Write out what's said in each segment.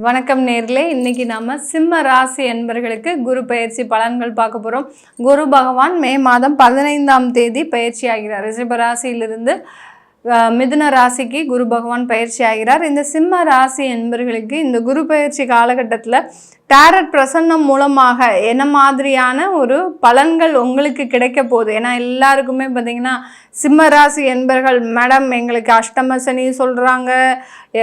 வணக்கம் நேர்களே. இன்னைக்கு நாம சிம்ம ராசி என்பர்களுக்கு குரு பயிற்சி பலன்கள் பார்க்க போறோம். குரு பகவான் மே மாதம் பதினைந்தாம் தேதி பயிற்சி ஆகிறார். ரிஷபராசியிலிருந்து ராசியிலிருந்து மிதுன ராசிக்கு குரு பகவான் பயிற்சி ஆகிறார். இந்த சிம்ம ராசி என்பர்களுக்கு இந்த குரு பயிற்சி காலகட்டத்தில் டேரட் பிரசன்னம் மூலமாக என்ன மாதிரியான ஒரு பலன்கள் உங்களுக்கு கிடைக்க போகுது? ஏன்னா எல்லாருக்குமே பார்த்தீங்கன்னா சிம்ம ராசி என்பர்கள் மேடம் எங்களுக்கு அஷ்டம சனி சொல்கிறாங்க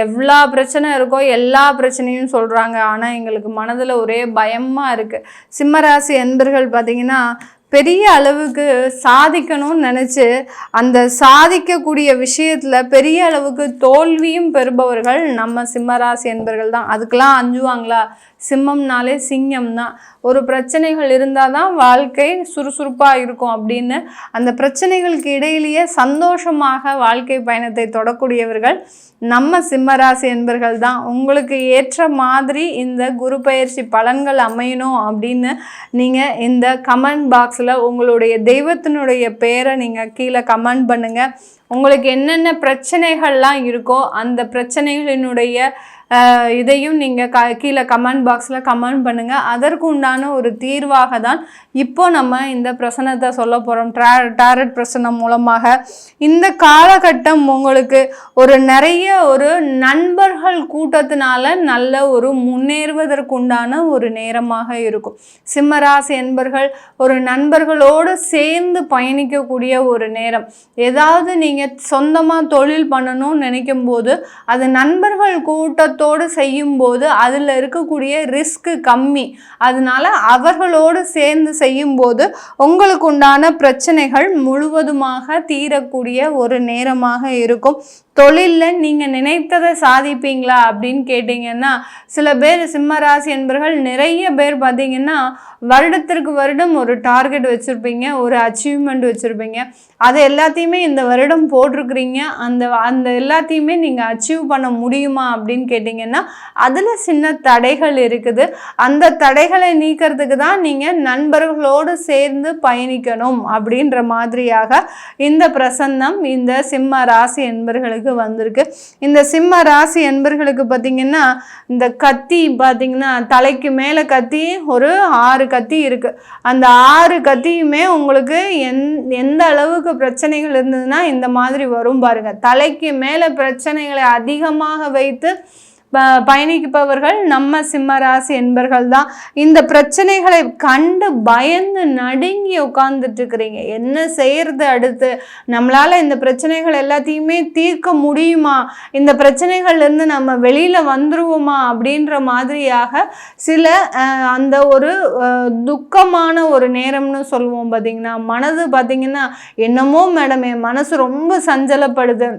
எவ்வளோ பிரச்சனை இருக்கோ எல்லா பிரச்சனையும் சொல்கிறாங்க ஆனால் எங்களுக்கு மனதில் ஒரே பயமாக இருக்குது சிம்ம ராசி என்பர்கள் பார்த்தீங்கன்னா பெரிய அளவுக்கு சாதிக்கணும்னு நினச்சி அந்த சாதிக்கக்கூடிய விஷயத்தில் பெரிய அளவுக்கு தோல்வியும் பெறுபவர்கள் நம்ம சிம்மராசி என்பர்கள் தான். அதுக்கெல்லாம் அஞ்சுவாங்களா? சிம்மம்னாலே சிங்கம் தான். ஒரு பிரச்சனைகள் இருந்தால் தான் வாழ்க்கை சுறுசுறுப்பாக இருக்கும் அப்படின்னு. அந்த பிரச்சனைகளுக்கு இடையிலேயே சந்தோஷமாக வாழ்க்கை பயணத்தை தொடக்கூடியவர்கள் நம்ம சிம்மராசி என்பர்கள் தான். உங்களுக்கு ஏற்ற மாதிரி இந்த குரு பயிற்சி பலன்கள் அமையணும் அப்படின்னு நீங்கள் இந்த கமெண்ட் பாக்ஸில் உங்களுடைய தெய்வத்தினுடைய பேரை நீங்கள் கீழே கமெண்ட் பண்ணுங்கள் உங்களுக்கு என்னென்ன பிரச்சனைகள்லாம் இருக்கோ அந்த பிரச்சனைகளினுடைய இதையும் நீங்கள் க கீழே கமெண்ட் பாக்ஸில் கமெண்ட் பண்ணுங்கள் அதற்கு உண்டான ஒரு தீர்வாக தான் இப்போ நம்ம இந்த பிரசனத்தை சொல்ல போகிறோம் ட்ரா டேரட் பிரசனம் மூலமாக. இந்த காலகட்டம் உங்களுக்கு ஒரு நிறைய ஒரு நண்பர்கள் கூட்டத்தினால நல்ல ஒரு முன்னேறுவதற்குண்டான ஒரு நேரமாக இருக்கும். சிம்மராசி என்பர்கள் ஒரு நண்பர்களோடு சேர்ந்து பயணிக்கக்கூடிய ஒரு நேரம். ஏதாவது நீங்கள் சொந்தமாக தொழில் பண்ணணும்னு நினைக்கும் போது அது நண்பர்கள் குடும்பத்தோடு செய்யும்போது அதில் இருக்கக்கூடிய ரிஸ்க்கு கம்மி. அதனால அவர்களோடு சேர்ந்து செய்யும்போது உங்களுக்கு உண்டான பிரச்சனைகள் முழுவதுமாக தீரக்கூடிய ஒரு நேரமாக இருக்கும். தொழிலில் நீங்கள் நினைத்ததை சாதிப்பீங்களா அப்படின்னு கேட்டிங்கன்னா சில பேர் சிம்மராசி என்பர்கள் நிறைய பேர் பார்த்தீங்கன்னா வருடத்திற்கு வருடம் ஒரு டார்கெட் வச்சுருப்பீங்க ஒரு அச்சீவ்மெண்ட் வச்சுருப்பீங்க. அது எல்லாத்தையுமே இந்த வருடம் போட்டிருக்கிறீங்க. அந்த அந்த எல்லாத்தையுமே நீங்கள் அச்சீவ் பண்ண முடியுமா அப்படின்னு கேட்டிங்கன்னா அதில் சின்ன தடைகள் இருக்குது. அந்த தடைகளை நீக்கிறதுக்கு தான் நீங்கள் நண்பர்களோடு சேர்ந்து பயணிக்கணும் அப்படின்ற மாதிரியாக இந்த பிரசன்னம் இந்த சிம்ம ராசி என்பர்களுக்கு வந்திருக்கு. இந்த சிம்ம ராசி என்பர்களுக்கு பார்த்தீங்கன்னா இந்த கத்தி பார்த்தீங்கன்னா தலைக்கு மேலே கத்தி ஒரு ஆறு கத்தி இருக்குது அந்த ஆறு கத்தியுமே உங்களுக்கு எந் எந்த அளவுக்கு பிரச்சனைகள் இருந்ததுன்னா இந்த மாதிரி வரும் பாருங்கள் தலைக்கு மேலே பிரச்சனைகளை அதிகமாக வைத்து பயணிப்பவர்கள் நம்ம சிம்மராசி என்பர்கள் தான். இந்த பிரச்சனைகளை கண்டு பயந்து நடுங்கி உட்கார்ந்துட்டு இருக்கிறீங்க. என்ன செய்யறது அடுத்து? நம்மளால இந்த பிரச்சனைகள் எல்லாத்தையுமே தீர்க்க முடியுமா? இந்த பிரச்சனைகள்ல இருந்து நம்ம வெளியில வந்துருவோமா? அப்படின்ற மாதிரியாக சில அந்த ஒரு துக்கமான ஒரு நேரம்னு சொல்லுவோம் பார்த்தீங்கன்னா மனது பார்த்தீங்கன்னா என்னமோ மேடம் என் மனசு ரொம்ப சஞ்சலப்படுது.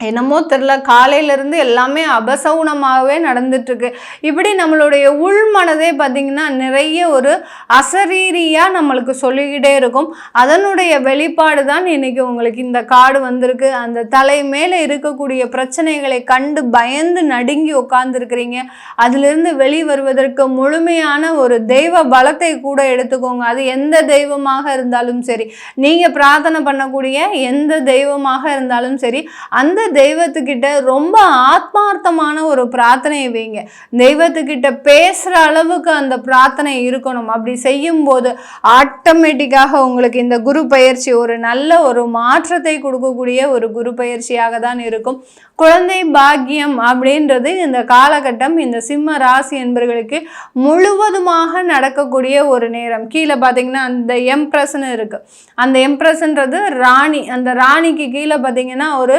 என்னமோ தெரில காலையிலேருந்து எல்லாமே அபசவுனமாகவே நடந்துட்டுருக்கு. இப்படி நம்மளுடைய உள் மனதே பார்த்திங்கன்னா நிறைய ஒரு அசரீரியாக நம்மளுக்கு சொல்லிக்கிட்டே இருக்கும். அதனுடைய வெளிப்பாடு தான் இன்றைக்கி உங்களுக்கு இந்த காடு வந்திருக்கு. அந்த தலை மேலே இருக்கக்கூடிய பிரச்சனைகளை கண்டு பயந்து நடுங்கி உட்காந்துருக்கிறீங்க அதிலிருந்து வெளி வருவதற்கு முழுமையான ஒரு தெய்வ பலத்தை கூட எடுத்துக்கோங்க. அது எந்த தெய்வமாக இருந்தாலும் சரி நீங்கள் பிரார்த்தனை பண்ணக்கூடிய எந்த தெய்வமாக இருந்தாலும் சரி அந்த தெய்வத்துக்கிட்ட ரொம்ப ஆத்மார்த்தமான ஒரு பிரார்த்தனையை வைங்க. தெய்வத்துக்கிட்ட பேசுகிற அளவுக்கு அந்த பிரார்த்தனை இருக்கணும். அப்படி செய்யும்போது ஆட்டோமேட்டிக்காக உங்களுக்கு இந்த குரு பயிற்சி ஒரு நல்ல ஒரு மாற்றத்தை கொடுக்கக்கூடிய ஒரு குரு பயிற்சியாக தான் இருக்கும். குழந்தை பாக்கியம் அப்படின்றது இந்த காலகட்டம் இந்த சிம்ம ராசி என்பவர்களுக்கு முழுவதுமாக நடக்கக்கூடிய ஒரு நேரம். கீழே பார்த்தீங்கன்னா அந்த எம்ப்ரஸ்ன்னு இருக்குது அந்த எம்ப்ரஸ்ன்றது ராணி அந்த ராணிக்கு கீழே பார்த்தீங்கன்னா ஒரு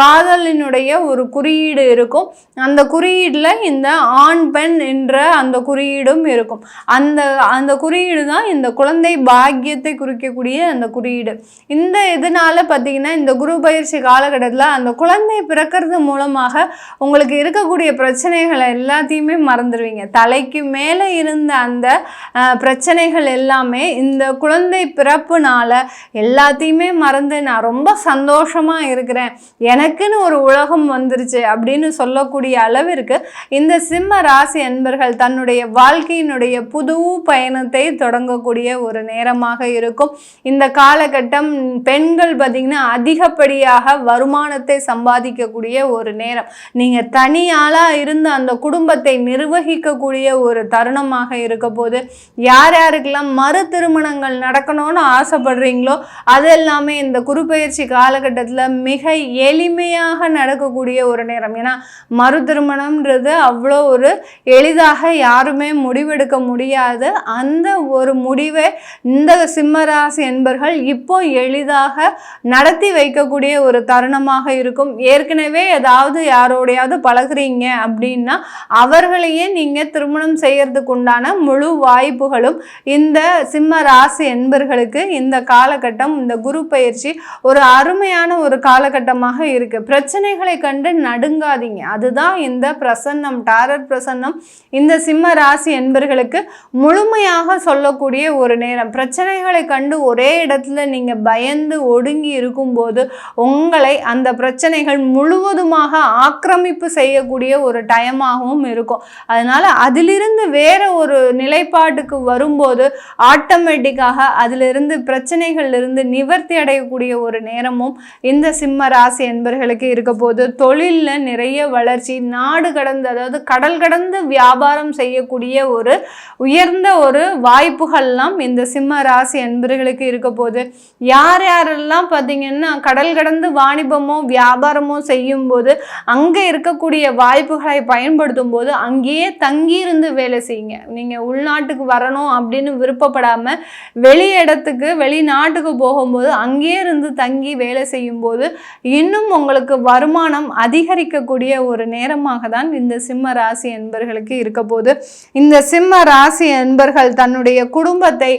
காதலினுடைய ஒரு குறியீடு இருக்கும். அந்த குறியீடில் இந்த ஆண் பெண் என்ற அந்த குறியீடும் இருக்கும். அந்த அந்த குறியீடு தான் இந்த குழந்தை பாக்கியத்தை குறிக்கக்கூடிய அந்த குறியீடு. இந்த இதனால் பார்த்தீங்கன்னா இந்த குரு பயிற்சி காலகட்டத்தில் அந்த குழந்தை பிறக்கிறது மூலமாக உங்களுக்கு இருக்கக்கூடிய பிரச்சனைகளை எல்லாத்தையுமே மறந்துடுவீங்க. தலைக்கு மேலே இருந்த அந்த பிரச்சனைகள் எல்லாமே இந்த குழந்தை பிறப்புனால எல்லாத்தையுமே மறந்து நான் ரொம்ப சந்தோஷமாக இருக்கிறேன். எனக்கு எனக்குன்னு ஒரு உலகம் வந்துருச்சு அப்படின்னு சொல்லக்கூடிய அளவிற்கு இந்த சிம்ம ராசி அன்பர்கள் தன்னுடைய வாழ்க்கையினுடைய புது பயணத்தை தொடங்கக்கூடிய ஒரு நேரமாக இருக்கும். இந்த காலகட்டம் பெண்கள் பார்த்திங்கன்னா அதிகப்படியாக வருமானத்தை சம்பாதிக்கக்கூடிய ஒரு நேரம். நீங்கள் தனியாளாக இருந்து அந்த குடும்பத்தை நிர்வகிக்கக்கூடிய ஒரு தருணமாக இருக்க போது யார் யாருக்கெல்லாம் மறு திருமணங்கள் நடக்கணும்னு ஆசைப்படுறீங்களோ அது எல்லாமே இந்த குறுப்பெயர்ச்சி காலகட்டத்தில் மிக எளிமையாக நடக்கக்கூடிய ஒரு நேரம். ஏன்னா மறு திருமணம்ன்றது அவ்வளோ ஒரு எளிதாக யாருமே முடிவெடுக்க முடியாது. அந்த ஒரு முடிவை இந்த சிம்மராசி என்பர்கள் இப்போ எளிதாக நடத்தி வைக்கக்கூடிய ஒரு தருணமாக இருக்கும். ஏற்கனவே ஏதாவது யாரோடையாவது பழகுறீங்க அப்படின்னா அவர்களையே நீங்கள் திருமணம் செய்யறதுக்கு உண்டான முழு வாய்ப்புகளும் இந்த சிம்ம ராசி என்பர்களுக்கு இந்த காலகட்டம் இந்த குரு பயிற்சி ஒரு அருமையான ஒரு காலகட்டமாக இருக்கு இருக்கு. பிரச்சனைகளை கண்டு நடுங்காதீங்க. அதுதான் இந்த பிரசன்னம் டாரர் பிரசன்னம். இந்த சிம்ம ராசி என்பர்களுக்கு முழுமையாக சொல்லக்கூடிய ஒரு நேரம். பிரச்சனைகளை கண்டு ஒரே இடத்துல நீங்க பயந்து ஒடுங்கி இருக்கும்போது உங்களை அந்த பிரச்சனைகள் முழுவதுமாக ஆக்கிரமிப்பு செய்யக்கூடிய ஒரு டைமாகவும் இருக்கும். அதனால அதிலிருந்து வேற ஒரு நிலைப்பாட்டுக்கு வரும்போது ஆட்டோமேட்டிக்காக அதிலிருந்து பிரச்சனைகள்லிருந்து நிவர்த்தி அடையக்கூடிய ஒரு நேரமும் இந்த சிம்ம ராசி என்பர்களுக்கு இருக்க போது தொழிலில் நிறைய வளர்ச்சி நாடு கடந்து அதாவது கடல் கடந்து வியாபாரம் செய்யக்கூடிய ஒரு உயர்ந்த ஒரு வாய்ப்புகள்லாம் இந்த சிம்ம ராசி அன்பர்களுக்கு இருக்க போது யார் யாரெல்லாம் பார்த்தீங்கன்னா கடல் கடந்து வாணிபமோ வியாபாரமோ செய்யும் போது அங்கே இருக்கக்கூடிய வாய்ப்புகளை பயன்படுத்தும் போது அங்கேயே தங்கியிருந்து வேலை செய்யுங்க. நீங்கள் உள்நாட்டுக்கு வரணும் அப்படின்னு விருப்பப்படாமல் வெளி இடத்துக்கு வெளிநாட்டுக்கு போகும்போது அங்கேயே இருந்து தங்கி வேலை செய்யும்போது இன்னும் உங்களுக்கு வருமானம் அதிகரிக்கக்கூடிய ஒரு நேரமாக தான் இந்த சிம்ம ராசி என்பர்களுக்கு இருக்க போது இந்த சிம்ம ராசி என்பர்கள் தன்னுடைய குடும்பத்தை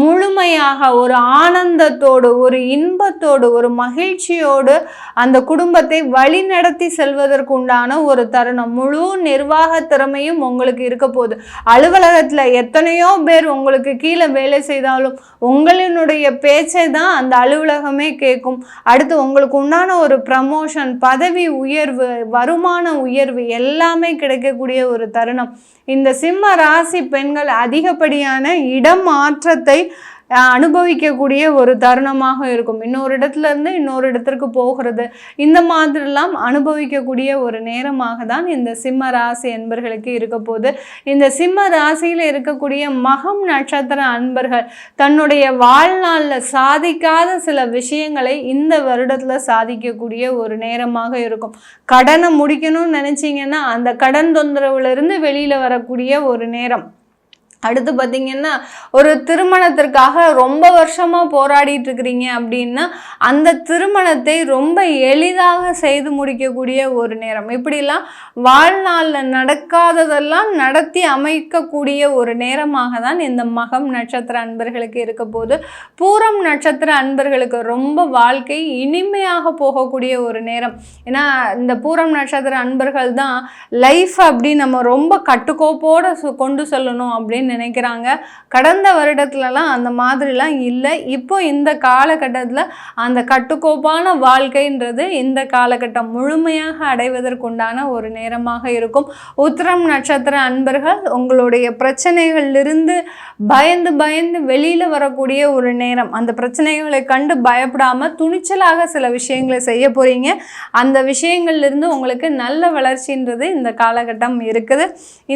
முழுமையாக ஒரு ஆனந்தத்தோடு ஒரு இன்பத்தோடு ஒரு மகிழ்ச்சியோடு அந்த குடும்பத்தை வழிநடத்தி செல்வதற்கு உண்டான ஒரு தருணம். முழு நிர்வாக திறமையும் உங்களுக்கு இருக்க போகுது. அலுவலகத்தில் எத்தனையோ பேர் உங்களுக்கு கீழே வேலை செய்தாலும் உங்களினுடைய பேச்சை தான் அந்த அலுவலகமே கேட்கும். அடுத்து உங்களுக்கு உண்டான ஒரு ப்ரமோஷன் பதவி உயர்வு வருமான உயர்வு எல்லாமே கிடைக்கக்கூடிய ஒரு தருணம். இந்த சிம்ம ராசி பெண்கள் அதிகப்படியான இடம் மாற்றத்தை அனுபவிக்கக்கூடிய ஒரு தருணமாக இருக்கும். இன்னொரு இடத்துல இருந்து இன்னொரு இடத்திற்கு போகிறது. இந்த மாதிரிலாம் அனுபவிக்கக்கூடிய ஒரு நேரமாக தான் இந்த சிம்ம ராசி என்பர்களுக்கு இருக்க போது இந்த சிம்ம ராசியில் இருக்கக்கூடிய மகம் நட்சத்திர அன்பர்கள் தன்னுடைய வாழ்நாளில் சாதிக்காத சில விஷயங்களை இந்த வருடத்தில் சாதிக்கக்கூடிய ஒரு நேரமாக இருக்கும். கடனை முடிக்கணும்னு நினச்சிங்கன்னா அந்த கடன் தொந்தரவுலேருந்து வெளியில் வரக்கூடிய ஒரு நேரம். அடுத்து பார்த்திங்கன்னா ஒரு திருமணத்திற்காக ரொம்ப வருஷமாக போராடிட்டு இருக்கிறீங்க அப்படின்னா அந்த திருமணத்தை ரொம்ப எளிதாக செய்து முடிக்கக்கூடிய ஒரு நேரம். இப்படிலாம் வாழ்நாளில் நடக்காததெல்லாம் நடத்தி அமைக்கக்கூடிய ஒரு நேரமாக தான் இந்த மகம் நட்சத்திர அன்பர்களுக்கு இருக்க போது பூரம் நட்சத்திர அன்பர்களுக்கு ரொம்ப வாழ்க்கை இனிமையாக போகக்கூடிய ஒரு நேரம். ஏன்னா இந்த பூரம் நட்சத்திர அன்பர்கள் தான் லைஃப் அப்படி நம்ம ரொம்ப கட்டுக்கோப்போடு கொண்டு செல்லணும் அப்படின்னு நினைக்கிறாங்க. கடந்த வருடத்துலலாம் அந்த மாதிரிலாம் இல்லை. இப்போ இந்த காலகட்டத்தில் அந்த கட்டுக்கோப்பான வாழ்க்கைன்றது இந்த காலகட்டம் முழுமையாக அடைவதற்குண்டான ஒரு நேரமாக இருக்கும். உத்திரம் நட்சத்திர அன்பர்கள் உங்களுடைய பிரச்சனைகளிலிருந்து பயந்து பயந்து வெளியில் வரக்கூடிய ஒரு நேரம். அந்த பிரச்சனைகளை கண்டு பயப்படாமல் துணிச்சலாக சில விஷயங்களை செய்ய போகிறீங்க அந்த விஷயங்கள்லேருந்து உங்களுக்கு நல்ல வளர்ச்சின்றது இந்த காலகட்டம் இருக்குது.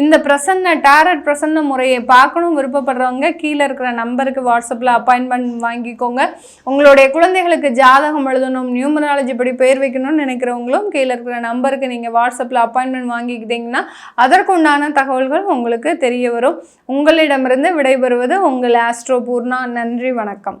இந்த பிரசன்ன டேரட் பிரசன்ன முறையை பார்க்கணும் விருப்பப்படுறவங்க கீழே இருக்கிற நம்பருக்கு வாட்ஸ்அப்பில் அப்பாயின்மெண்ட் வாங்கிக்கோங்க. உங்களுடைய குழந்தைகளுக்கு ஜாதகம் எழுதணும் நியூமராலஜி படி பெயர் வைக்கணும்னு நினைக்கிறவங்களும் கீழே இருக்கிற நம்பருக்கு நீங்கள் வாட்ஸ்அப்பில் அப்பாயின்மெண்ட் வாங்கிக்கிட்டீங்கன்னா அதற்குண்டான தகவல்கள் உங்களுக்கு தெரிய வரும். உங்களிடமிருந்து விடைபெறுவது உங்கள் ஆஸ்ட்ரோ பூர்ணா. நன்றி வணக்கம்.